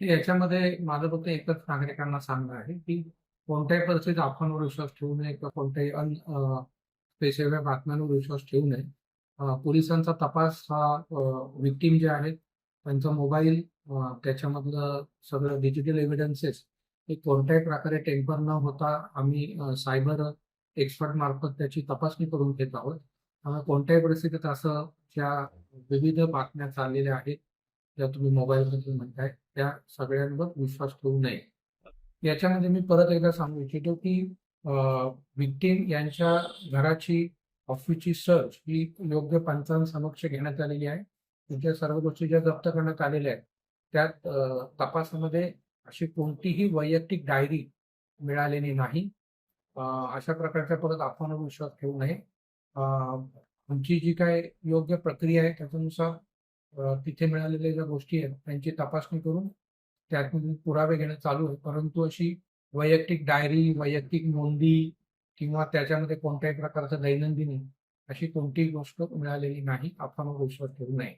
याच्यामध्ये माझं फक्त एकच नागरिकांना सांगणं आहे की कोणत्याही परिस्थितीत अफवांवर विश्वास ठेवू नये किंवा कोणत्याही अन स्पेसिफिक बातम्यांवर विश्वास ठेवू नये. पोलिसांचा तपास हा विक्टीम जे आहेत त्यांचा मोबाईल त्याच्यामधलं सगळं डिजिटल एव्हिडन्सेस हे कोणत्याही प्रकारे टेम्पर न होता आम्ही सायबर एक्सपर्ट मार्फत त्याची तपासणी करून घेत आहोत. कोणत्याही परिस्थितीत असं ज्या विविध बातम्या चाललेल्या आहेत ज्या तुम्ही मोबाईलबद्दल म्हणताय त्या सगळ्यांवर विश्वास ठेवू नये. याच्यामध्ये मी परत एकदा सांगू इच्छितो की विक्टीम यांच्या घराची ऑफिसची सर्च ही योग्य पंचांसमक्ष घेण्यात आलेली आहे. त्यांच्या सर्व गोष्टी ज्या जप्त करण्यात आलेल्या आहेत त्यात तपासामध्ये अशी कोणतीही वैयक्तिक डायरी मिळालेली नाही. अशा प्रकारच्या परत आपण विश्वास ठेवू नये. अ, आमची जी काय योग्य प्रक्रिया आहे त्याच्यानुसार तिथे मिळालेल्या ज्या गोष्टी आहेत त्यांची तपासणी करून त्यातून पुरावे घेणं चालू आहे. परंतु अशी वैयक्तिक डायरी वैयक्तिक नोंदी किंवा त्याच्यामध्ये कोणत्याही प्रकारचं दैनंदिनी अशी कोणतीही गोष्ट मिळालेली नाही आपण विश्वास ठेवू नये.